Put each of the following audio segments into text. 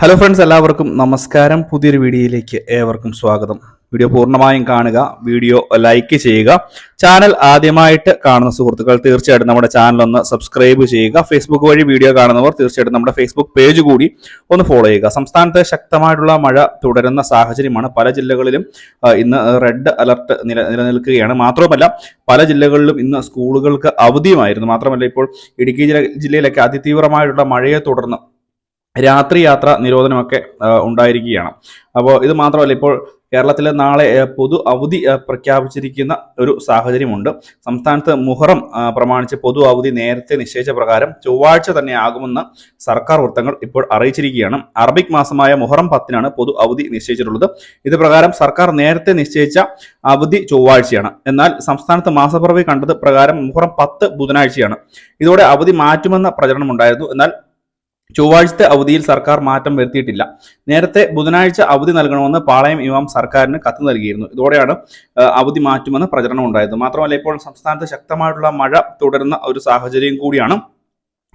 Hello friends എല്ലാവർക്കും നമസ്കാരം. പുതിയൊരു വീഡിയോയിലേക്ക് ഏവർക്കും സ്വാഗതം. വീഡിയോ പൂർണമായും കാണുക വീഡിയോ ലൈക്ക് ചെയ്യുക. ചാനൽ ആദ്യമായിട്ട് കാണുന്ന സുഹൃത്തുക്കൾ തീർച്ചയായിട്ടും നമ്മുടെ ചാനൽ ഒന്ന് സബ്സ്ക്രൈബ് ചെയ്യുക. ഫേസ്ബുക്ക് വഴി വീഡിയോ കാണുന്നവർ തീർച്ചയായിട്ടും നമ്മുടെ ഫേസ്ബുക്ക് പേജ് കൂടി ഒന്ന് ഫോളോ ചെയ്യുക. സംസ്ഥാനത്ത് ശക്തമായിട്ടുള്ള മഴ തുടരുന്ന സാഹചര്യമാണ് പല ജില്ലകളിലും ഇന്ന് റെഡ് അലർട്ട് നില നിലനിൽക്കുകയാണ്. മാത്രമല്ല പല ജില്ലകളിലും ഇന്ന് സ്കൂളുകൾക്ക് അവധിയുമായിരുന്നു. മാത്രമല്ല ഇപ്പോൾ ഇടുക്കി ജില്ല ജില്ലയിലൊക്കെ അതിതീവ്രമായിട്ടുള്ള മഴയെ തുടർന്ന് രാത്രി യാത്ര നിരോധനമൊക്കെ ഉണ്ടായിരിക്കുകയാണ്. അപ്പോൾ ഇത് മാത്രമല്ല ഇപ്പോൾ കേരളത്തിൽ നാളെ പൊതു അവധി പ്രഖ്യാപിച്ചിരിക്കുന്ന ഒരു സാഹചര്യമുണ്ട്. സംസ്ഥാനത്ത് മുഹറം പ്രമാണിച്ച് പൊതു അവധി നേരത്തെ നിശ്ചയിച്ച പ്രകാരം ചൊവ്വാഴ്ച തന്നെ ആകുമെന്ന് സർക്കാർ വൃത്തങ്ങൾ ഇപ്പോൾ അറിയിച്ചിരിക്കുകയാണ്. അറബിക് മാസമായ മുഹറം പത്തിനാണ് പൊതു അവധി നിശ്ചയിച്ചിട്ടുള്ളത്. ഇത് പ്രകാരം സർക്കാർ നേരത്തെ നിശ്ചയിച്ച അവധി ചൊവ്വാഴ്ചയാണ്. എന്നാൽ സംസ്ഥാനത്ത് മാസപ്പിറവി കണ്ടത് പ്രകാരം മുഹറം പത്ത് ബുധനാഴ്ചയാണ്. ഇതോടെ അവധി മാറ്റുമെന്ന പ്രചരണമുണ്ടായിരുന്നു. എന്നാൽ ചൊവ്വാഴ്ചത്തെ അവധിയിൽ സർക്കാർ മാറ്റം വരുത്തിയിട്ടില്ല. നേരത്തെ ബുധനാഴ്ച അവധി നൽകണമെന്ന് പാളയം ഇമാം സർക്കാരിന് കത്ത് നൽകിയിരുന്നു. ഇതോടെയാണ് അവധി മാറ്റുമെന്ന് പ്രചരണം ഉണ്ടായത്. മാത്രമല്ല ഇപ്പോൾ സംസ്ഥാനത്ത് ശക്തമായിട്ടുള്ള മഴ തുടരുന്ന ഒരു സാഹചര്യം കൂടിയാണ്.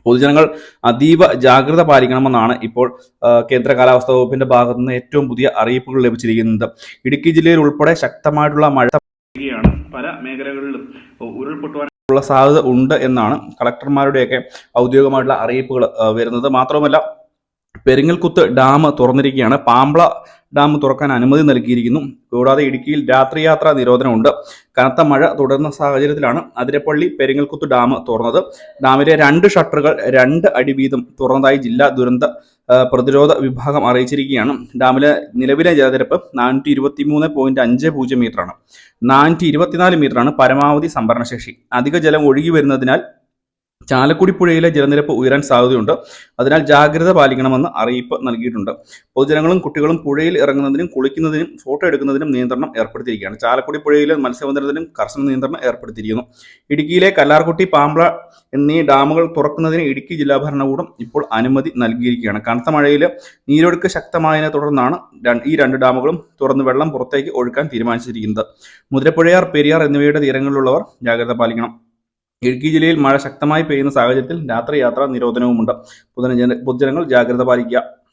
പൊതുജനങ്ങൾ അതീവ ജാഗ്രത പാലിക്കണമെന്നാണ് ഇപ്പോൾ കേന്ദ്ര കാലാവസ്ഥാ വകുപ്പിന്റെ ഭാഗത്തു നിന്ന് ഏറ്റവും പുതിയ അറിയിപ്പുകൾ ലഭിച്ചിരിക്കുന്നത്. ഇടുക്കി ജില്ലയിൽ ഉൾപ്പെടെ ശക്തമായിട്ടുള്ള മഴ പല മേഖലകളിലും ഉരുൾപൊട്ടുവാനുള്ള സാധ്യത ഉണ്ട് എന്നാണ് കളക്ടർമാരുടെയൊക്കെ ഔദ്യോഗികമായിട്ടുള്ള അറിയിപ്പുകൾ വരുന്നത്. മാത്രവുമല്ല പെരിങ്ങൽകുത്ത് ഡാം തുറന്നിരിക്കുകയാണ്. പാമ്പള ഡാം തുറക്കാൻ അനുമതി നൽകിയിരിക്കുന്നു. കൂടാതെ ഇടുക്കിയിൽ രാത്രിയാത്രാ നിരോധനമുണ്ട്. കനത്ത മഴ തുടരുന്ന സാഹചര്യത്തിലാണ് അതിരപ്പള്ളി പെരിങ്ങൽകുത്ത് ഡാം തുറന്നത്. ഡാമിലെ രണ്ട് ഷട്ടറുകൾ രണ്ട് അടി വീതം തുറന്നതായി ജില്ലാ ദുരന്ത പ്രതിരോധ വിഭാഗം അറിയിച്ചിരിക്കുകയാണ്. ഡാമിലെ നിലവിലെ ജലനിരപ്പ് നാനൂറ്റി ഇരുപത്തി മൂന്ന് പോയിന്റ് അഞ്ച് പൂജ്യം മീറ്ററാണ്. നാനൂറ്റി ഇരുപത്തിനാല് മീറ്ററാണ് പരമാവധി സംഭരണശേഷി. അധിക ജലം ഒഴുകി വരുന്നതിനാൽ ചാലക്കുടി പുഴയിലെ ജലനിരപ്പ് ഉയരാൻ സാധ്യതയുണ്ട്. അതിനാൽ ജാഗ്രത പാലിക്കണമെന്ന് അറിയിപ്പ് നൽകിയിട്ടുണ്ട്. പൊതുജനങ്ങളും കുട്ടികളും പുഴയിൽ ഇറങ്ങുന്നതിനും കുളിക്കുന്നതിനും ഫോട്ടോ എടുക്കുന്നതിനും നിയന്ത്രണം ഏർപ്പെടുത്തിയിരിക്കുകയാണ്. ചാലക്കുടി പുഴയിലെ മത്സ്യബന്ധനത്തിനും കർശന നിയന്ത്രണം ഏർപ്പെടുത്തിയിരിക്കുന്നു. ഇടുക്കിയിലെ കല്ലാർകുട്ടി പാമ്പ്ള എന്നീ ഡാമുകൾ തുറക്കുന്നതിന് ഇടുക്കി ജില്ലാ ഭരണകൂടം ഇപ്പോൾ അനുമതി നൽകിയിരിക്കുകയാണ്. കനത്ത മഴയിൽ നീരൊഴുക്ക് ശക്തമായതിനെ തുടർന്നാണ് ഈ രണ്ട് ഡാമുകളും തുറന്ന് വെള്ളം പുറത്തേക്ക് ഒഴുക്കാൻ തീരുമാനിച്ചിരിക്കുന്നത്. മുതിരപ്പുഴയാർ പെരിയാർ എന്നിവയുടെ തീരങ്ങളിലുള്ളവർ ജാഗ്രത പാലിക്കണം. ഇടുക്കി ജില്ലയിൽ മഴ ശക്തമായി പെയ്യുന്ന സാഹചര്യത്തിൽ രാത്രി യാത്രാ നിരോധനവുമുണ്ട്. പൊതുജന പൊതുജനങ്ങൾ ജാഗ്രത പാലിക്കുക.